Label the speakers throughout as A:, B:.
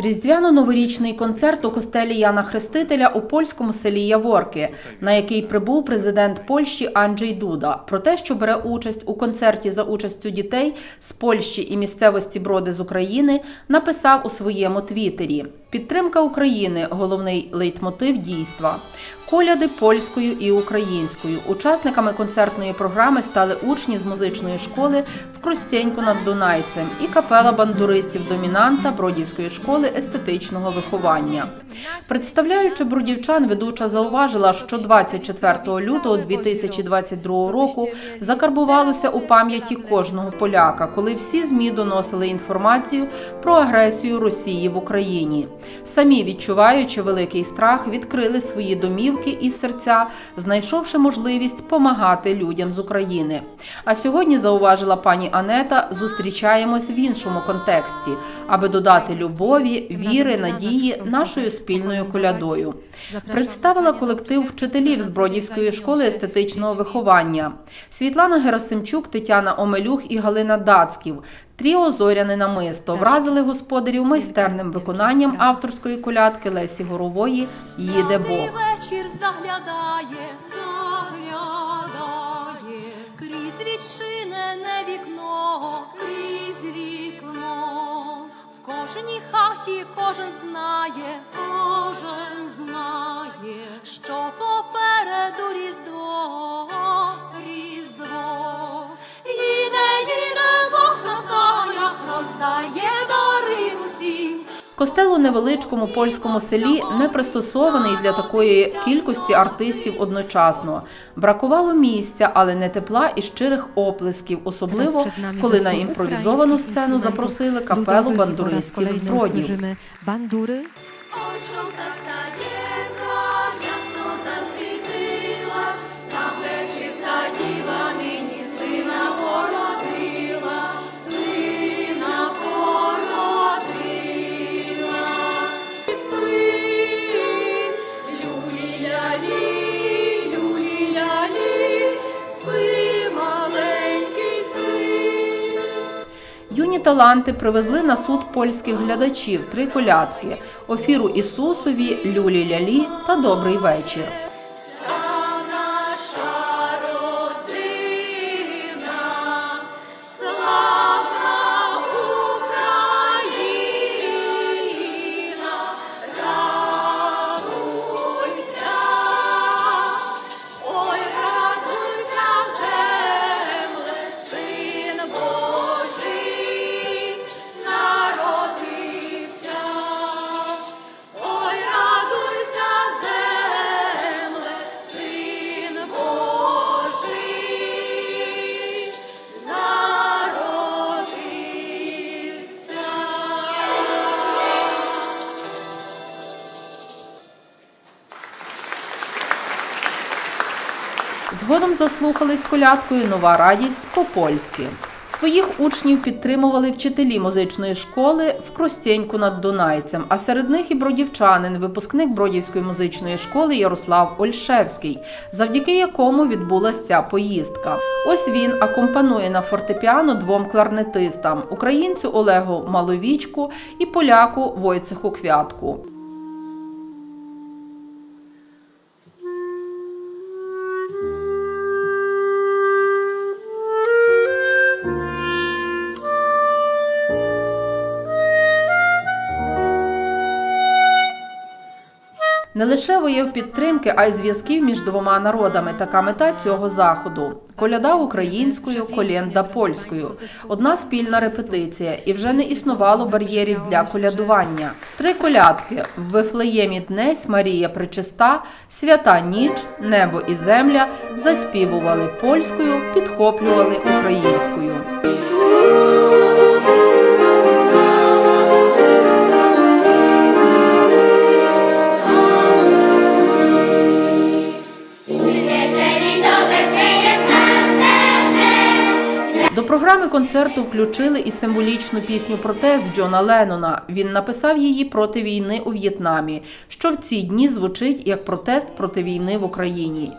A: Різдвяно-новорічний концерт у костелі Яна Хрестителя у польському селі Яворки, на який прибув президент Польщі Анджей Дуда. Про те, що бере участь у концерті за участю дітей з Польщі і місцевості Броди з України, написав у своєму твіттері. Підтримка України головний лейтмотив дійства. Коляди польською і українською. Учасниками концертної програми стали учні з музичної школи в Кростєньку над Дунайцем і капела бандуристів домінанта Бродівської школи естетичного виховання. Представляючи бродівчан, ведуча зауважила, що 24 лютого 2022 року закарбувалося у пам'яті кожного поляка, коли всі змі доносили інформацію про агресію Росії в Україні. Самі відчуваючи великий страх, відкрили свої домівки і серця, знайшовши можливість помагати людям з України. А сьогодні зауважила пані Анета, зустрічаємось в іншому контексті, аби додати любові, віри, надії нашою спільною колядою. Представила колектив вчителів з Бродівської школи естетичного виховання Світлана Герасимчук, Тетяна Омелюх і Галина Дацьків. Тріо Зоряне намисто вразили господарів майстерним виконанням авторської колядки Лесі Горової Їде Бог.
B: вечір заглядає, заглядає, крізь відчинене вікно, крізь вікно. В кожній хаті кожен знає,
A: Костел у невеличкому польському селі не пристосований для такої кількості артистів одночасно. Бракувало місця, але не тепла і щирих оплесків, особливо коли на імпровізовану сцену запросили капелу бандуристів з бродів. Таланти привезли на суд польських глядачів три колядки: Офіру Ісусові, Люлі Лялі та Добрий вечір. Згодом заслухались колядкою Нова радість по-польськи. Своїх учнів підтримували вчителі музичної школи в Кростєньку над Дунайцем, а серед них і бродівчанин, випускник Бродівської музичної школи Ярослав Ольшевський, завдяки якому відбулася ця поїздка. Ось він акомпанує на фортепіано двом кларнетистам українцю Олегу Маловічку і поляку Войцеху Квятку. Не лише вияв підтримки, а й зв'язків між двома народами. Така мета цього заходу. Коляда українською, колєнда польською. Одна спільна репетиція, і вже не існувало бар'єрів для колядування. Три колядки в Вифлеємі Днесь, Марія Пречиста, Свята Ніч, Небо і Земля заспівували польською, підхоплювали українською. Концерту включили і символічну пісню Протест Джона Леннона. Він написав її проти війни у В'єтнамі, що в ці дні звучить як протест проти війни в Україні.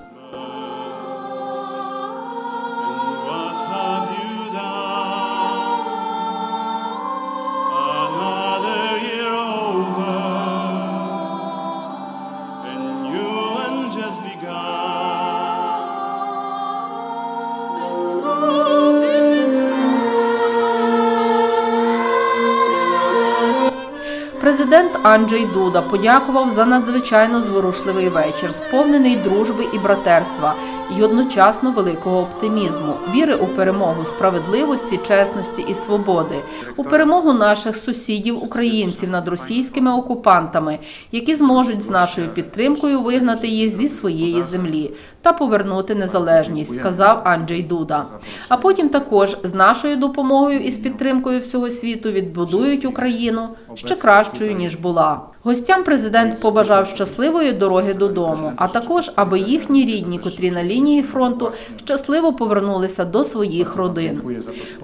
A: Президент Анджей Дуда подякував за надзвичайно зворушливий вечір, сповнений дружби і братерства, і одночасно великого оптимізму, віри у перемогу справедливості, чесності і свободи, у перемогу наших сусідів, українців над російськими окупантами, які зможуть з нашою підтримкою вигнати їх зі своєї землі та повернути незалежність, сказав Анджей Дуда. А потім також з нашою допомогою і з підтримкою всього світу відбудують Україну ще кращою ніж була. Гостям президент побажав щасливої дороги додому, а також аби їхні рідні, котрі на лінії фронту, щасливо повернулися до своїх родин.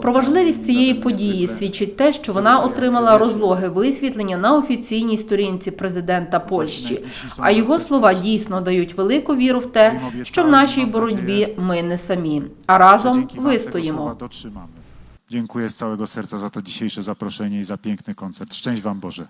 A: Про важливість цієї події свідчить те, що вона отримала розлоге висвітлення на офіційній сторінці президента Польщі. А його слова дійсно дають велику віру в те, що в нашій боротьбі ми не самі, а разом вистоїмо.
C: Dziękuję z całego serca za to dzisiejsze zaproszenie i za piękny koncert. Szczęść wam Boże.